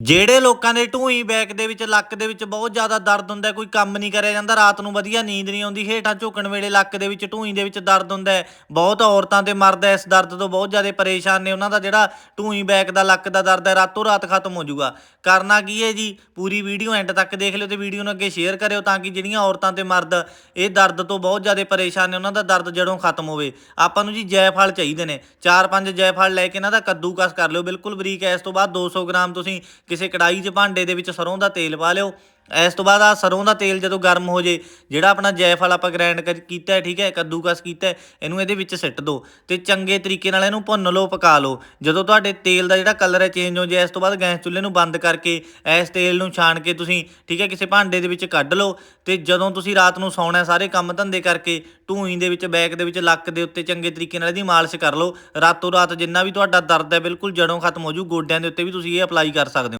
ਜਿਹੜੇ ਲੋਕਾਂ ਦੇ ਢੂਈ ਬੈਕ ਦੇ ਵਿੱਚ, ਲੱਕ ਦੇ ਵਿੱਚ ਬਹੁਤ ਜ਼ਿਆਦਾ ਦਰਦ ਹੁੰਦਾ ਕੋਈ ਕੰਮ ਨਹੀਂ ਕਰਿਆ ਜਾਂਦਾ, ਰਾਤ ਨੂੰ ਵਧੀਆ ਨੀਂਦ ਨਹੀਂ ਆਉਂਦੀ, ਹੇਠਾਂ ਝੁਕਣ ਵੇਲੇ ਲੱਕ ਦੇ ਵਿੱਚ ਢੂਈ ਦੇ ਵਿੱਚ ਦਰਦ ਹੁੰਦਾ ਹੈ। ਬਹੁਤ ਔਰਤਾਂ ਤੇ ਮਰਦ ਇਸ ਦਰਦ ਤੋਂ ਬਹੁਤ ਜ਼ਿਆਦਾ ਪਰੇਸ਼ਾਨ ਨੇ, ਉਹਨਾਂ ਦਾ ਜਿਹੜਾ ਢੂਈ ਬੈਕ ਦਾ, ਲੱਕ ਦਾ ਦਰਦ ਹੈ, ਰਾਤੋਂ ਰਾਤ ਖਤਮ ਹੋ ਜਾਊਗਾ। ਕਰਨਾ ਕੀ ਹੈ ਜੀ? ਪੂਰੀ ਵੀਡੀਓ ਐਂਡ ਤੱਕ ਦੇਖ ਲਿਓ ਤੇ ਵੀਡੀਓ ਨੂੰ ਅੱਗੇ ਸ਼ੇਅਰ ਕਰਿਓ ਤਾਂ ਕਿ ਜਿਹੜੀਆਂ ਔਰਤਾਂ ਤੇ ਮਰਦ ਇਹ ਦਰਦ ਤੋਂ ਬਹੁਤ ਜ਼ਿਆਦਾ ਪਰੇਸ਼ਾਨ ਨੇ, ਉਹਨਾਂ ਦਾ ਦਰਦ ਜੜੋਂ ਖਤਮ ਹੋਵੇ। ਆਪਾਂ ਨੂੰ ਜੀ ਜੈਫਲ ਚਾਹੀਦੇ ਨੇ। 4-5 ਜੈਫਲ ਲੈ ਕੇ ਇਹਨਾਂ ਦਾ ਕੱਦੂਕਸ ਕਰ ਲਿਓ, ਬਿਲਕੁਲ ਬਰੀਕ ਇਸ ਤੋਂ ਬਾਅਦ 200 ਗ੍ਰਾਮ ਤੁਸੀਂ ਕਿਸੇ ਕੜਾਈ 'ਚ ਭਾਂਡੇ ਦੇ ਵਿੱਚ ਸਰੋਂ ਦਾ ਤੇਲ ਪਾ ਲਿਓ। ਇਸ ਤੋਂ ਬਾਅਦ ਆ ਸਰੋਂ ਦਾ ਤੇਲ ਜਦੋਂ ਗਰਮ ਹੋ ਜੇ, ਜਿਹੜਾ ਆਪਣਾ ਜੈਫਲ ਆਪਾਂ ਗ੍ਰਾਈਂਡ ਕੀਤਾ ਹੈ, ਠੀਕ ਹੈ, ਕੱਦੂਕਸ ਕੀਤਾ ਹੈ, ਇਹਨੂੰ ਇਹਦੇ ਵਿੱਚ ਸਿੱਟ ਦਿਓ ਤੇ ਚੰਗੇ ਤਰੀਕੇ ਨਾਲ ਇਹਨੂੰ ਭੁੰਨ ਲਓ, ਪਕਾ ਲਓ। ਜਦੋਂ ਤੁਹਾਡੇ ਤੇਲ ਦਾ ਜਿਹੜਾ ਕਲਰ ਹੈ ਚੇਂਜ ਹੋ ਜਾਏ ਇਸ ਤੋਂ ਬਾਅਦ ਗੈਸ ਚੁੱਲ੍ਹੇ ਨੂੰ ਬੰਦ ਕਰਕੇ ਇਸ ਤੇਲ ਨੂੰ ਛਾਣ ਕੇ ਤੁਸੀਂ, ਠੀਕ ਹੈ, ਕਿਸੇ ਭਾਂਡੇ ਦੇ ਵਿੱਚ ਕੱਢ ਲਓ ਤੇ ਜਦੋਂ ਤੁਸੀਂ ਰਾਤ ਨੂੰ ਸੌਣਾ ਸਾਰੇ ਕੰਮ ਧੰਦੇ ਕਰਕੇ ਢੂਈ ਦੇ ਵਿੱਚ, ਬੈਕ ਦੇ ਵਿੱਚ, ਲੱਕ ਦੇ ਉੱਤੇ ਚੰਗੇ ਤਰੀਕੇ ਨਾਲ ਇਹਦੀ ਮਾਲਿਸ਼ ਕਰ ਲਓ। ਰਾਤੋਂ ਰਾਤ ਜਿੰਨਾ ਵੀ ਤੁਹਾਡਾ ਦਰਦ ਹੈ, ਬਿਲਕੁਲ ਜੜੋਂ ਖਤਮ ਹੋ ਜੂ, ਗੋਡਿਆਂ ਦੇ ਉੱਤੇ ਵੀ ਤੁਸੀਂ ਇਹ ਅਪਲਾਈ ਕਰ ਸਕਦੇ ਹੋ।